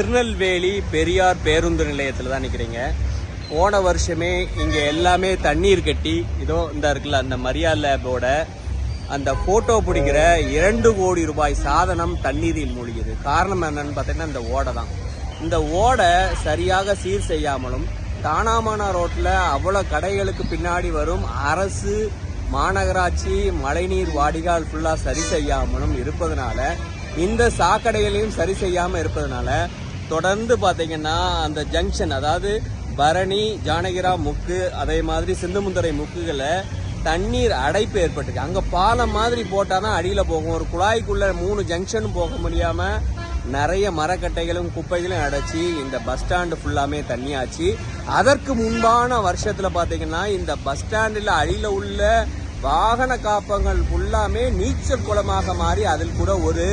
திருநெல்வேலி பெரியார் பேருந்து நிலையத்தில் தான் நிற்கிறீங்க போன வருஷமே இங்கே எல்லாமே தண்ணீர் கட்டி இதோ இந்த இருக்குல்ல அந்த மரியா லேபோட அந்த ஃபோட்டோ பிடிக்கிற இரண்டு கோடி ரூபாய் சாதனம் தண்ணீரில் மூழ்கியது. காரணம் என்னன்னு பார்த்தீங்கன்னா இந்த ஓடை தான். இந்த ஓடை சரியாக சீர் செய்யாமலும் தானாமானா ரோட்டில் அவ்வளோ கடைகளுக்கு பின்னாடி வரும் அரசு மாநகராட்சி மழைநீர் வாடிகால் ஃபுல்லாக சரி செய்யாமலும் இருப்பதனால இந்த சாக்கடைகளையும் சரி செய்யாமல் இருப்பதனால தொடர்ந்து பார்த்தீங்கன்னா அந்த ஜங்ஷன் அதாவது பரணி ஜானகிரா முக்கு அதே மாதிரி சிந்துமுந்தரை முக்குகளை தண்ணீர் அடைப்பு ஏற்பட்டுருக்கு. அங்கே பாலம் மாதிரி போட்டால் தான் அடியில் போகும். ஒரு குழாய்க்குள்ளே மூணு ஜங்ஷனும் போக முடியாமல் நிறைய மரக்கட்டைகளும் குப்பைகளும் அடைச்சி இந்த பஸ் ஸ்டாண்டு ஃபுல்லாமே தண்ணியாச்சு. அதற்கு முன்பான வருஷத்தில் பார்த்தீங்கன்னா இந்த பஸ் ஸ்டாண்டில் அடியில் உள்ள வாகன காப்பங்கள் ஃபுல்லாமே நீச்சல் குளமாக மாறி அதில் கூட ஒரு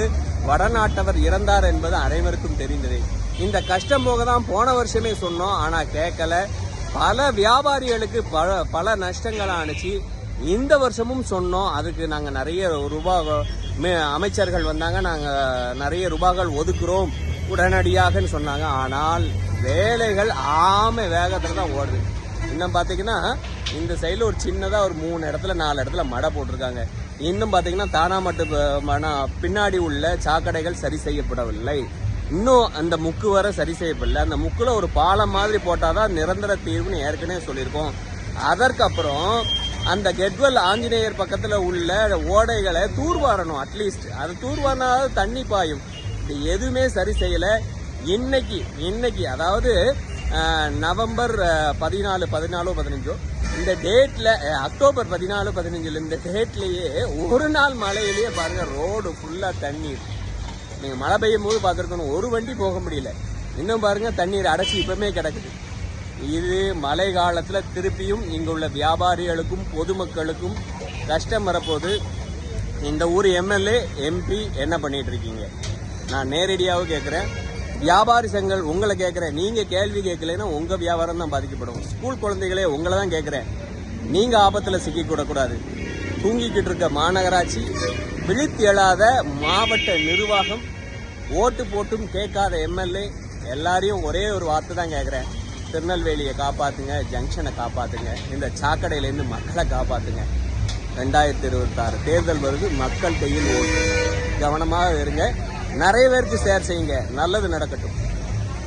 வடநாட்டவர் இறந்தார் என்பது அனைவருக்கும் தெரிந்தது. இந்த கஷ்டம் போக தான் போன வருஷமே சொன்னோம் ஆனால் கேட்கல. பல வியாபாரிகளுக்கு பல பல நஷ்டங்கள் ஆணுச்சு இந்த வருஷமும் சொன்னோம். அதுக்கு நாங்கள் நிறைய ரூபா மே- அமைச்சர்கள் வந்தாங்க. நாங்கள் நிறைய ரூபாய்கள் ஒதுக்குறோம். உடனடியாகன்னு சொன்னாங்க. ஆனால் வேலைகள் ஆமை வேகத்தில் தான் ஓடுது. இன்னும் பார்த்தீங்கன்னா இந்த சைடில் ஒரு சின்னதாக ஒரு மூணு இடத்துல நாலு இடத்துல மடை போட்டிருக்காங்க. இன்னும் பார்த்தீங்கன்னா தானாமட்டு ப- பின்னாடி உள்ள சாக்கடைகள் சரி செய்யப்படவில்லை. இன்னும் அந்த முக்கு வர சரி செய்யப்படல. அந்த முக்கில் ஒரு பாலம் மாதிரி போட்டாதான் நிரந்தர தீர்வுன்னு ஏற்கனவே சொல்லியிருக்கோம். அதற்கப்புறம் அந்த கெட்வெல் ஆஞ்சநேயர் பக்கத்தில் உள்ள ஓடைகளை தூர்வாரணும் அட்லீஸ்ட் அது தூர்வாரினாலும் தண்ணி பாயும். இது எதுவுமே சரி செய்யல. இன்னைக்கு இன்னைக்கு அதாவது நவம்பர் பதினாலு பதினாலோ பதினஞ்சோ இந்த டேட்டில் அக்டோபர் பதினாலு பதினஞ்சில் இந்த டேட்லேயே ஒரு நாள் மழையிலேயே பாருங்கள் ரோடு ஃபுல்லாக தண்ணீர். நீங்கள் மழை பெய்யும் போது பார்த்துருக்கணும் ஒரு வண்டி போக முடியல. இன்னும் பாருங்கள் தண்ணீர் அடைச்சி இப்போமே கிடக்குது. இது மழை காலத்தில் திருப்பியும் இங்கே உள்ள வியாபாரிகளுக்கும் பொதுமக்களுக்கும் கஷ்டம் வரப்போது இந்த ஊர் எம்எல்ஏ எம்பி என்ன பண்ணிட்டு இருக்கீங்க? நான் நேரடியாகவும் கேட்குறேன் வியாபாரி சங்கங்கள் உங்களை கேட்குறேன் நீங்கள் கேள்வி கேட்கலைன்னா உங்கள் வியாபாரம் தான் பாதிக்கப்படும். ஸ்கூல் குழந்தைகளே உங்களை தான் கேட்குறேன் நீங்கள் ஆபத்தில் சிக்கிக்கூடக்கூடாது. தூங்கிக்கிட்டு இருக்க மாநகராட்சி விழித்து எழாத மாவட்ட நிர்வாகம் ஓட்டு போட்டும் கேட்காத எம்எல்ஏ எல்லாரையும் ஒரே ஒரு வார்த்தை தான் கேட்குறேன். திருநெல்வேலியை காப்பாற்றுங்க ஜங்ஷனை காப்பாத்துங்க இந்த சாக்கடையிலேருந்து மக்களை காப்பாத்துங்க. ரெண்டாயிரத்தி இருபத்தாறு தேர்தல் வருது மக்கள் கையில் ஓட்டு. கவனமாக இருங்க. நிறைய பேருக்கு ஷேர் செய்யுங்க. நல்லது நடக்கட்டும்.